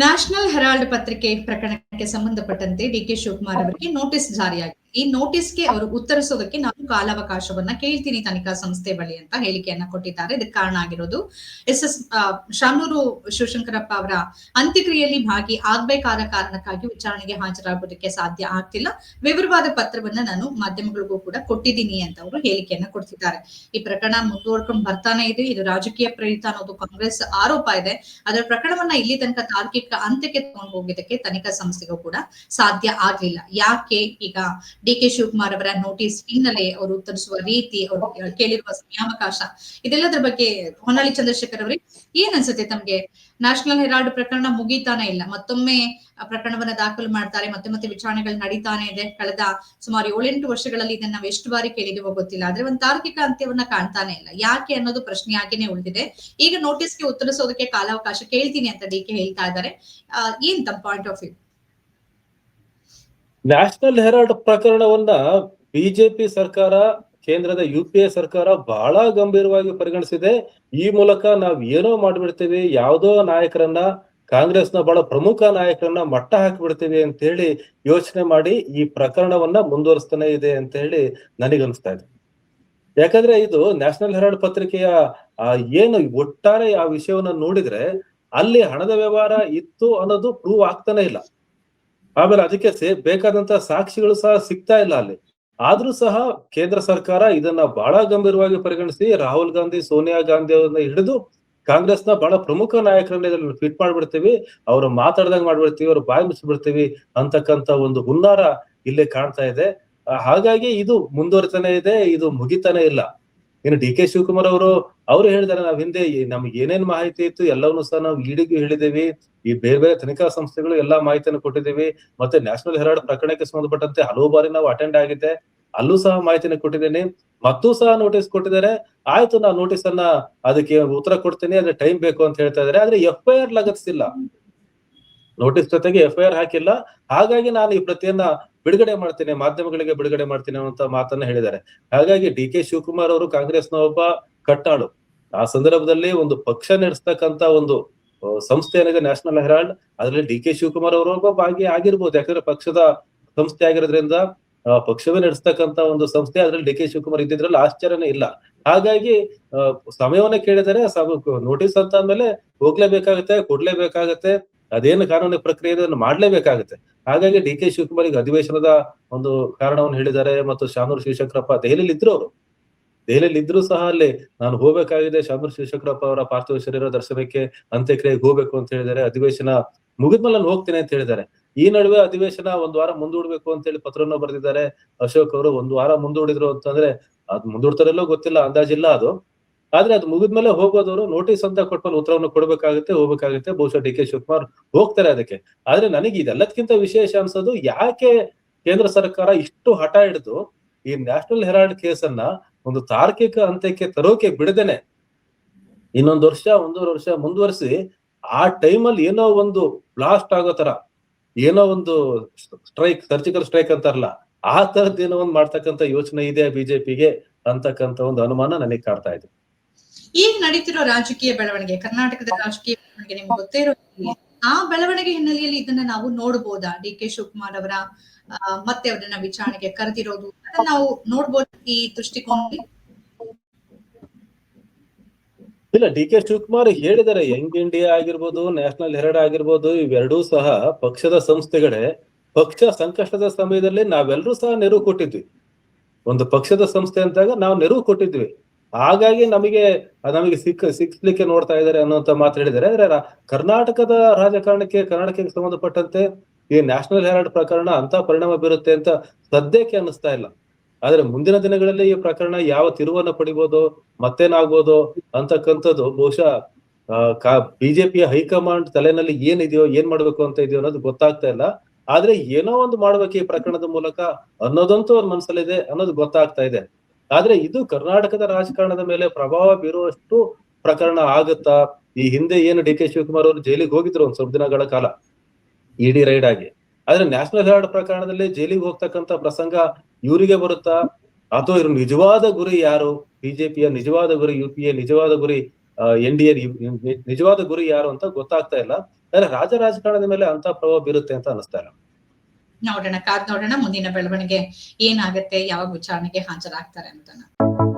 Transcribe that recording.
National Herald ಪತ್ರಿಕೆ ಪ್ರಕರಣಕ್ಕೆ ಸಂಬಂಧಪಟ್ಟಂತೆ ಡಿ ಕೆ ಶಿವಕುಮಾರ್ ಅವರಿಗೆ ನೋಟಿಸ್ ಜಾರಿಯಾಗಿದೆ. ಈ ನೋಟಿಸ್ಗೆ ಅವರು ಉತ್ತರಿಸೋದಕ್ಕೆ ನಾನು ಕಾಲಾವಕಾಶವನ್ನ ಕೇಳ್ತೀನಿ ತನಿಖಾ ಸಂಸ್ಥೆ ಬಳಿ ಅಂತ ಹೇಳಿಕೆಯನ್ನ ಕೊಟ್ಟಿದ್ದಾರೆ. ಇದಕ್ಕೆ ಕಾರಣ ಆಗಿರೋದು ಎಸ್ ಎಸ್ ಶಾಮನೂರು ಶಿವಶಂಕರಪ್ಪ ಅವರ ಅಂತ್ಯಕ್ರಿಯೆಯಲ್ಲಿ ಭಾಗಿ ಆಗ್ಬೇಕಾದ ಕಾರಣಕ್ಕಾಗಿ ವಿಚಾರಣೆಗೆ ಹಾಜರಾಗುವುದಕ್ಕೆ ಸಾಧ್ಯ ಆಗ್ತಿಲ್ಲ. ವಿವರವಾದ ಪತ್ರವನ್ನ ನಾನು ಮಾಧ್ಯಮಗಳಿಗೂ ಕೂಡ ಕೊಟ್ಟಿದ್ದೀನಿ ಅಂತ ಅವರು ಹೇಳಿಕೆಯನ್ನ ಕೊಡ್ತಿದ್ದಾರೆ. ಈ ಪ್ರಕರಣ ಮುಂದುವರ್ಕೊಂಡು ಬರ್ತಾನೆ ಇದೆ. ಇದು ರಾಜಕೀಯ ಪ್ರೇರಿತ ಅನ್ನೋದು ಕಾಂಗ್ರೆಸ್ ಆರೋಪ ಇದೆ. ಅದರ ಪ್ರಕರಣವನ್ನ ಇಲ್ಲಿ ತನಕ ತಾರ್ಕಿಕ ಅಂತ್ಯಕ್ಕೆ ತಗೊಂಡು ಹೋಗಿದ್ದಕ್ಕೆ ತನಿಖಾ ಸಂಸ್ಥೆಗೂ ಕೂಡ ಸಾಧ್ಯ ಆಗ್ಲಿಲ್ಲ. ಯಾಕೆ ಈಗ ಡಿ ಕೆ ಶಿವಕುಮಾರ್ ಅವರ ನೋಟಿಸ್ ಹಿನ್ನೆಲೆ ಅವರು ಉತ್ತರಿಸುವ ರೀತಿ ಅವರು ಕೇಳಿರುವ ಸಮಯಾವಕಾಶ. ಇದೆಲ್ಲದರ ಬಗ್ಗೆ ಹೊನ್ನಾಳಿ ಚಂದ್ರಶೇಖರ್ ಅವರೇ, ಏನ್ ಅನ್ಸುತ್ತೆ ತಮ್ಗೆ? ನ್ಯಾಷನಲ್ ಹೆರಾಲ್ಡ್ ಪ್ರಕರಣ ಮುಗಿತಾನೆ ಇಲ್ಲ. ಮತ್ತೊಮ್ಮೆ ಪ್ರಕರಣವನ್ನ ದಾಖಲು ಮಾಡ್ತಾರೆ, ಮತ್ತೆ ಮತ್ತೆ ವಿಚಾರಣೆಗಳು ನಡೀತಾನೆ ಇದೆ. ಕಳೆದ ಸುಮಾರು ಏಳೆಂಟು ವರ್ಷಗಳಲ್ಲಿ ಇದನ್ನ ನಾವು ಎಷ್ಟು ಬಾರಿ ಕೇಳಿದೀವೋ ಗೊತ್ತಿಲ್ಲ. ಆದ್ರೆ ಒಂದು ತಾರ್ಕಿಕ ಅಂತ್ಯವನ್ನ ಕಾಣ್ತಾನೆ ಇಲ್ಲ. ಯಾಕೆ ಅನ್ನೋದು ಪ್ರಶ್ನೆಯಾಗಿನೇ ಉಳಿದಿದೆ. ಈಗ ನೋಟಿಸ್ಗೆ ಉತ್ತರಿಸೋದಕ್ಕೆ ಕಾಲಾವಕಾಶ ಕೇಳ್ತೀನಿ ಅಂತ ಡಿ ಕೆ ಹೇಳ್ತಾ ಇದ್ದಾರೆ. ಏನ್ ತಮ್ಮ point of view National Herald ಪ್ರಕರಣವನ್ನ BJP ಸರ್ಕಾರ, ಕೇಂದ್ರದ ಯು ಪಿ ಎ ಸರ್ಕಾರ ಬಹಳ ಗಂಭೀರವಾಗಿ ಪರಿಗಣಿಸಿದೆ. ಈ ಮೂಲಕ ನಾವ್ ಏನೋ ಮಾಡ್ಬಿಡ್ತೀವಿ, ಯಾವ್ದೋ ನಾಯಕರನ್ನ, ಕಾಂಗ್ರೆಸ್ನ ಬಹಳ ಪ್ರಮುಖ ನಾಯಕರನ್ನ ಮಟ್ಟ ಹಾಕಿಬಿಡ್ತೀವಿ ಅಂತ ಹೇಳಿ ಯೋಚನೆ ಮಾಡಿ ಈ ಪ್ರಕರಣವನ್ನ ಮುಂದುವರಿಸ್ತಾನೆ ಇದೆ ಅಂತ ಹೇಳಿ ನನಗನ್ಸ್ತಾ ಇದೆ. ಯಾಕಂದ್ರೆ ಇದು ನ್ಯಾಷನಲ್ ಹೆರಾಲ್ಡ್ ಪತ್ರಿಕೆಯ ಏನು ಒಟ್ಟಾರೆ ಆ ವಿಷಯವನ್ನ ನೋಡಿದ್ರೆ ಅಲ್ಲಿ ಹಣದ ವ್ಯವಹಾರ ಇತ್ತು ಅನ್ನೋದು ಪ್ರೂವ್ ಆಗ್ತಾನೆ ಇಲ್ಲ. ಆಮೇಲೆ ಅದಕ್ಕೆ ಬೇಕಾದಂತ ಸಾಕ್ಷಿಗಳು ಸಹ ಸಿಗ್ತಾ ಇಲ್ಲ ಅಲ್ಲಿ. ಆದ್ರೂ ಸಹ ಕೇಂದ್ರ ಸರ್ಕಾರ ಇದನ್ನ ಬಹಳ ಗಂಭೀರವಾಗಿ ಪರಿಗಣಿಸಿ ರಾಹುಲ್ ಗಾಂಧಿ, ಸೋನಿಯಾ ಗಾಂಧಿ ಅವ್ರನ್ನ ಹಿಡಿದು ಕಾಂಗ್ರೆಸ್ನ ಬಹಳ ಪ್ರಮುಖ ನಾಯಕರನ್ನ ಇದರಲ್ಲಿ ಫಿಟ್ ಮಾಡ್ಬಿಡ್ತೀವಿ. ಅವ್ರು ಮಾತಾಡ್ದಂಗ್ ಮಾಡ್ಬಿಡ್ತೀವಿ, ಅವ್ರು ಬಾಯಿ ಮುಚ್ಚಿಬಿಡ್ತೀವಿ ಅಂತಕ್ಕಂತ ಒಂದು ಹುನ್ನಾರ ಇಲ್ಲಿ ಕಾಣ್ತಾ ಇದೆ. ಹಾಗಾಗಿ ಇದು ಮುಂದುವರಿತಾನೆ ಇದೆ, ಇದು ಮುಗಿತಾನೆ ಇಲ್ಲ. ಇನ್ನು ಡಿ ಕೆ ಶಿವಕುಮಾರ್ ಅವರು ಅವರು ಹೇಳಿದಾರೆ, ನಾವ್ ಹಿಂದೆ ನಮ್ಗೆ ಏನೇನ್ ಮಾಹಿತಿ ಇತ್ತು ಎಲ್ಲವನ್ನೂ ಸಹ ನಾವು ಈಡಿಗೂ ಹೇಳಿದೇವಿ. ಈ ಬೇರೆ ಬೇರೆ ತನಿಖಾ ಸಂಸ್ಥೆಗಳು ಎಲ್ಲಾ ಮಾಹಿತಿಯನ್ನು ಕೊಟ್ಟಿದ್ದೀವಿ ಮತ್ತೆ ನ್ಯಾಷನಲ್ ಹೆರಾಲ್ಡ್ ಪ್ರಕರಣಕ್ಕೆ ಸಂಬಂಧಪಟ್ಟಂತೆ ಹಲವು ಬಾರಿ ನಾವು ಅಟೆಂಡ್ ಆಗಿದ್ದೆ. ಅಲ್ಲೂ ಸಹ ಮಾಹಿತಿನ ಕೊಟ್ಟಿದ್ದೇನೆ. ಮತ್ತೂ ಸಹ ನೋಟಿಸ್ ಕೊಟ್ಟಿದ್ದಾರೆ. ಆಯ್ತು ನಾ ನೋಟಿಸ್ ಅನ್ನ ಅದಕ್ಕೆ ಉತ್ತರ ಕೊಡ್ತೀನಿ. ಅದ್ರ ಟೈಮ್ ಬೇಕು ಅಂತ ಹೇಳ್ತಾ ಇದಾರೆ ಆದ್ರೆ ಎಫ್ ಐ ಆರ್ ಲಗತ್ಸಿಲ್ಲ ನೋಟಿಸ್ ಜೊತೆಗೆ ಎಫ್ ಐ ಆರ್ ಹಾಕಿಲ್ಲ. ಹಾಗಾಗಿ ನಾನು ಈ ಪ್ರತಿಯನ್ನ ಬಿಡುಗಡೆ ಮಾಡ್ತೇನೆ, ಮಾಧ್ಯಮಗಳಿಗೆ ಬಿಡುಗಡೆ ಮಾಡ್ತೇನೆ ಅಂತ ಮಾತನ್ನ ಹೇಳಿದ್ದಾರೆ. ಹಾಗಾಗಿ ಡಿ ಕೆ ಶಿವಕುಮಾರ್ ಅವರು ಕಾಂಗ್ರೆಸ್ನ ಒಬ್ಬ ಕಟ್ಟಾಳು. ಆ ಸಂದರ್ಭದಲ್ಲಿ ಒಂದು ಪಕ್ಷ ನಡೆಸ್ತಕ್ಕಂತ ಒಂದು ಸಂಸ್ಥೆ ಏನಿದೆ ನ್ಯಾಷನಲ್ ಹೆರಾಲ್ಡ್, ಅದರಲ್ಲಿ ಡಿ ಕೆ ಶಿವಕುಮಾರ್ ಅವರು ಒಬ್ಬ ಭಾಗಿ ಆಗಿರ್ಬೋದು. ಯಾಕಂದ್ರೆ ಪಕ್ಷದ ಸಂಸ್ಥೆ ಆಗಿರೋದ್ರಿಂದ ಪಕ್ಷವೇ ನಡೆಸ್ತಕ್ಕಂತ ಒಂದು ಸಂಸ್ಥೆ, ಅದ್ರಲ್ಲಿ ಡಿ ಕೆ ಶಿವಕುಮಾರ್ ಇದ್ದಿದ್ರಲ್ಲಿ ಆಶ್ಚರ್ಯನೇ ಇಲ್ಲ. ಹಾಗಾಗಿ ಸಮಯವನ್ನ ಕೇಳಿದರೆ ನೋಟಿಸ್ ಅಂತ ಅಂದ್ಮೇಲೆ ಹೋಗ್ಲೇಬೇಕಾಗತ್ತೆ, ಕೊಡ್ಲೇಬೇಕಾಗತ್ತೆ, ಅದೇನು ಕಾನೂನು ಪ್ರಕ್ರಿಯೆ ಅದನ್ನ ಮಾಡ್ಲೇಬೇಕಾಗತ್ತೆ. ಹಾಗಾಗಿ ಡಿ ಕೆ ಶಿವಕುಮಾರ್ ಈಗ ಅಧಿವೇಶನದ ಒಂದು ಕಾರಣವನ್ನು ಹೇಳಿದ್ದಾರೆ ಮತ್ತು ಶಾನೂರ್ ಶಿವಶಂಕರಪ್ಪ ದೆಹಲಿಯಲ್ಲಿ ಇದ್ರು ಅವರು. ದೆಹಲಿಯಲ್ಲಿ ಇದ್ರು ಸಹ ಅಲ್ಲಿ ನಾನು ಹೋಗ್ಬೇಕಾಗಿದೆ, ಶಾಮೂರ್ ಶಿವಶಂಕರಪ್ಪ ಅವರ ಪಾರ್ಥಿವ ಶರೀರ ದರ್ಶನಕ್ಕೆ ಅಂತ್ಯಕ್ರಿಯೆಗೆ ಹೋಗ್ಬೇಕು ಅಂತ ಹೇಳಿದ್ದಾರೆ, ಅಧಿವೇಶನ ಮುಗಿದ್ಮೇಲೆ ನಾನು ಹೋಗ್ತೇನೆ ಅಂತ ಹೇಳಿದ್ದಾರೆ. ಈ ನಡುವೆ ಅಧಿವೇಶನ ಒಂದ್ ವಾರ ಮುಂದೂಡ್ಬೇಕು ಅಂತ ಹೇಳಿ ಪತ್ರವನ್ನು ಬರೆದಿದ್ದಾರೆ. ಅಶೋಕ್ ಅವರು ಒಂದ್ ವಾರ ಮುಂದೂಡಿದ್ರು ಅಂತಂದ್ರೆ ಅದ್ ಮುಂದೂಡ್ತಾರೆಲ್ಲೋ ಗೊತ್ತಿಲ್ಲ, ಅಂದಾಜಿಲ್ಲ ಅದು. ಆದ್ರೆ ಅದು ಮುಗಿದ್ಮೇಲೆ ಹೋಗೋದವರು ನೋಟಿಸ್ ಅಂತ ಕೊಟ್ಮೇಲೆ ಉತ್ತರವನ್ನು ಕೊಡ್ಬೇಕಾಗುತ್ತೆ, ಹೋಗ್ಬೇಕಾಗುತ್ತೆ. ಬಹುಶಃ ಡಿ ಕೆ ಶಿವಕುಮಾರ್ ಹೋಗ್ತಾರೆ ಅದಕ್ಕೆ. ಆದ್ರೆ ನನಗೆ ಇದೆಲ್ಲದಕ್ಕಿಂತ ವಿಶೇಷ ಅನ್ಸೋದು ಯಾಕೆ ಕೇಂದ್ರ ಸರ್ಕಾರ ಇಷ್ಟು ಹಠ ಹಿಡಿದು ಈ ನ್ಯಾಷನಲ್ ಹೆರಾಲ್ಡ್ ಕೇಸನ್ನ ಒಂದು ತಾರ್ಕಿಕ ಅಂತ್ಯಕ್ಕೆ ತರೋಕೆ ಬಿಡದೇನೆ. ಇನ್ನೊಂದು ವರ್ಷ, ಒಂದೂವರೆ ವರ್ಷ ಮುಂದುವರಿಸಿ ಆ ಟೈಮಲ್ಲಿ ಏನೋ ಒಂದು ಬ್ಲಾಸ್ಟ್ ಆಗೋ ತರ ಏನೋ ಒಂದು ಸ್ಟ್ರೈಕ್ ಸರ್ಜಿಕಲ್ ಸ್ಟ್ರೈಕ್ ಅಂತಾರಲ್ಲ, ಆ ತರದ್ ಏನೋ ಒಂದು ಮಾಡ್ತಕ್ಕಂತ ಯೋಚನೆ ಇದೆ ಬಿಜೆಪಿಗೆ ಅಂತಕ್ಕಂಥ ಒಂದು ಅನುಮಾನ ನನಗೆ ಕಾಡ್ತಾ ಇದೆ. ಈಗ ನಡೀತಿರೋ ರಾಜಕೀಯ ಬೆಳವಣಿಗೆ, ಕರ್ನಾಟಕದ ರಾಜಕೀಯ ಬೆಳವಣಿಗೆ ನಿಮ್ಗೆ ಗೊತ್ತೇ ಇರೋ ಆ ಬೆಳವಣಿಗೆ ಹಿನ್ನೆಲೆಯಲ್ಲಿ ಇದನ್ನ ನಾವು ನೋಡಬಹುದಾ ಡಿ ಕೆ ಶಿವಕುಮಾರ್ ಅವರ ಮತ್ತೆ ಅವರನ್ನ ವಿಚಾರಣೆಗೆ ಕರೆದಿರೋದು, ಅದನ್ನ ನಾವು ನೋಡ್ಬೋದು ಈ ದೃಷ್ಟಿಕೋನದಲ್ಲಿ? ಇಲ್ಲ, ಡಿ ಕೆ ಶಿವಕುಮಾರ್ ಹೇಳಿದ್ದಾರೆ, ಯಂಗ್ ಇಂಡಿಯಾ ಆಗಿರ್ಬೋದು, ನ್ಯಾಷನಲ್ ಹೆರಡ್ ಆಗಿರ್ಬೋದು, ಇವೆರಡೂ ಸಹ ಪಕ್ಷದ ಸಂಸ್ಥೆಗಳೇ. ಪಕ್ಷ ಸಂಕಷ್ಟದ ಸಮಯದಲ್ಲಿ ನಾವೆಲ್ಲರೂ ಸಹ ನೆರವು ಕೊಟ್ಟಿದ್ವಿ. ಒಂದು ಪಕ್ಷದ ಸಂಸ್ಥೆ ಅಂತಾಗ ನಾವು ನೆರವು ಕೊಟ್ಟಿದ್ವಿ. ಹಾಗಾಗಿ ನಮಗೆ ನಮಗೆ ಸಿಕ್ಕ, ಸಿಕ್ಸ್ಲಿಕ್ಕೆ ನೋಡ್ತಾ ಇದ್ದಾರೆ ಅನ್ನುವಂತ ಮಾತು ಹೇಳಿದ್ದಾರೆ. ಅಂದ್ರೆ ಕರ್ನಾಟಕದ ರಾಜಕಾರಣಕ್ಕೆ, ಕರ್ನಾಟಕಕ್ಕೆ ಸಂಬಂಧಪಟ್ಟಂತೆ ಈ ನ್ಯಾಷನಲ್ ಹೆರಾಲ್ಡ್ ಪ್ರಕರಣ ಅಂತ ಪರಿಣಾಮ ಬೀರುತ್ತೆ ಅಂತ ಸದ್ಯಕ್ಕೆ ಅನ್ನಿಸ್ತಾ ಇಲ್ಲ. ಆದ್ರೆ ಮುಂದಿನ ದಿನಗಳಲ್ಲಿ ಈ ಪ್ರಕರಣ ಯಾವ ತಿರುವನ್ನ ಪಡಿಬೋದು, ಮತ್ತೇನಾಗ್ಬೋದು ಅಂತಕ್ಕಂಥದ್ದು ಬಹುಶಃ ಬಿಜೆಪಿಯ ಹೈಕಮಾಂಡ್ ತಲೆನಲ್ಲಿ ಏನಿದೆಯೋ, ಏನ್ ಮಾಡ್ಬೇಕು ಅಂತ ಇದೆಯೋ ಅನ್ನೋದು ಗೊತ್ತಾಗ್ತಾ ಇಲ್ಲ. ಆದ್ರೆ ಏನೋ ಒಂದು ಮಾಡ್ಬೇಕು ಈ ಪ್ರಕರಣದ ಮೂಲಕ ಅನ್ನೋದಂತೂ ಅವ್ರ ಮನಸ್ಸಲ್ಲಿದೆ ಅನ್ನೋದು ಗೊತ್ತಾಗ್ತಾ ಇದೆ. ಆದ್ರೆ ಇದು ಕರ್ನಾಟಕದ ರಾಜಕಾರಣದ ಮೇಲೆ ಪ್ರಭಾವ ಬೀರುವಷ್ಟು ಪ್ರಕರಣ ಆಗುತ್ತಾ? ಈ ಹಿಂದೆ ಏನು ಡಿ ಕೆ ಶಿವಕುಮಾರ್ ಅವರು ಜೈಲಿಗೆ ಹೋಗಿದ್ರು ಒಂದ್ ಸ್ವಲ್ಪ ದಿನಗಳ ಕಾಲ, ಇಡಿ ರೈಡ್ ಆಗಿ. ಆದ್ರೆ ನ್ಯಾಷನಲ್ ಗಾರ್ಡ್ ಪ್ರಕರಣದಲ್ಲಿ ಜೈಲಿಗೆ ಹೋಗ್ತಕ್ಕಂತ ಪ್ರಸಂಗ ಇವರಿಗೆ ಬರುತ್ತಾ? ಅಥವಾ ಇವ್ರ ನಿಜವಾದ ಗುರಿ ಯಾರು? ಬಿಜೆಪಿಯ ನಿಜವಾದ ಗುರಿ ಯು ನಿಜವಾದ ಗುರಿ ಎನ್ ಡಿ ಎ ನಿಜವಾದ ಗುರಿ ಯಾರು ಅಂತ ಗೊತ್ತಾಗ್ತಾ ಇಲ್ಲ. ಆದ್ರೆ ರಾಜ ರಾಜಕಾರಣದ ಮೇಲೆ ಅಂತ ಪ್ರಭಾವ ಬೀರುತ್ತೆ ಅಂತ ಅನಿಸ್ತಾ ಇಲ್ಲ. ನೋಡೋಣ ಕಾದ್ ನೋಡೋಣ ಮುಂದಿನ ಬೆಳವಣಿಗೆ ಏನಾಗುತ್ತೆ ಯಾವಾಗ ವಿಚಾರಣೆಗೆ ಹಾಜರಾಗ್ತಾರೆ ಅನ್ನೋದನ್ನ